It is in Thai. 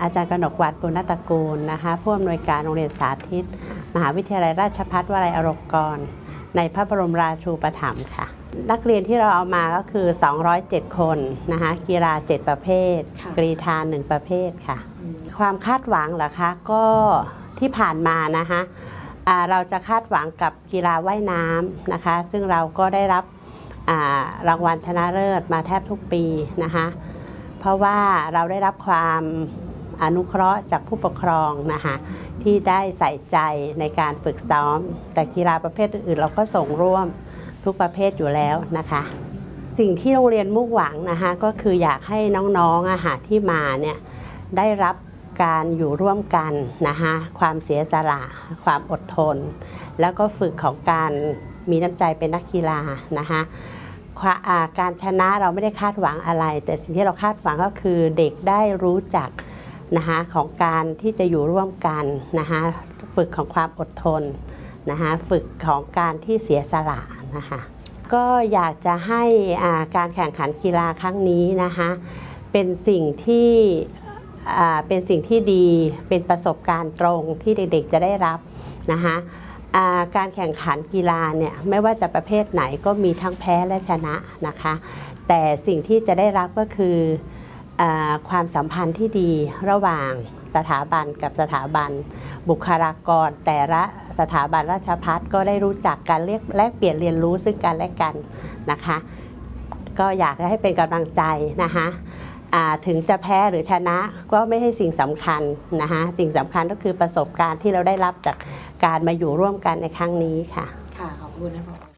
อาจารย์กนกวัดปุณตระกูลนะคะผู้อำนวยการโรงเรียนสาธิต มหาวิทยาลัยราชภัฏวลัยอลงกรณ์ในพระบรมราชูปถัมภ์ค่ะ นักเรียนที่เราเอามาก็คือ 207 คนนะคะกีฬา 7 ประเภทค่ะกรีธา1ประเภทค่ะ ความคาดหวังเหรอคะก็ที่ผ่านมานะคะอ่าเราจะคาดหวังกับกีฬาว่ายน้ำนะคะ ซึ่งเราก็ได้รับอ่ารางวัลชนะเลิศมาแทบทุกปีนะคะ เพราะว่าเราได้รับความอนุเคราะห์จากผู้ปกครองนะคะที่ได้ใส่ใจในการฝึกซ้อม แต่กีฬาประเภทอื่น ๆ เราก็ส่งร่วมทุกประเภทอยู่แล้วนะคะ สิ่งที่โรงเรียนมุ่งหวังนะคะก็คืออยากให้น้องๆอาหารที่มาเนี่ยได้รับการอยู่ร่วมกันนะคะความเสียสละความอดทน แล้วก็ฝึกของการมีน้ำใจเป็นนักกีฬานะคะ การชนะเราไม่ได้คาดหวังอะไร แต่สิ่งที่เราคาดหวังก็คือเด็กได้รู้จักนะคะของการที่จะอยู่ร่วมกันนะคะฝึกของความอดทนนะคะฝึกของการที่เสียสละนะคะก็อยากจะให้การแข่งขันกีฬาครั้งนี้นะคะเป็นสิ่งที่เป็นสิ่งที่ดีเป็นประสบการณ์ตรงที่เด็กๆจะได้รับนะคะ การแข่งขันกีฬาเนี่ยไม่ว่าจะประเภทไหนก็มีทั้งแพ้และชนะนะคะ แต่สิ่งที่จะได้รับก็คืออความสัมพันธ์ที่ดีระหว่างสถาบันกับสถาบัน บุคลากร แต่ละสถาบันราชพัฒก็ได้รู้จักการเรียกแลกเปลี่ยนเรียนรู้ซึ่งกันและกันนะคะ ก็อยากให้เป็นกำลังใจนะคะ ถึงจะแพ้หรือชนะก็ไม่ใช่สิ่งสำคัญนะคะสิ่งสำคัญก็คือประสบการณ์ที่เราได้รับจากการมาอยู่ร่วมกันในครั้งนี้ค่ะ ค่ะ ขอบคุณนะผอ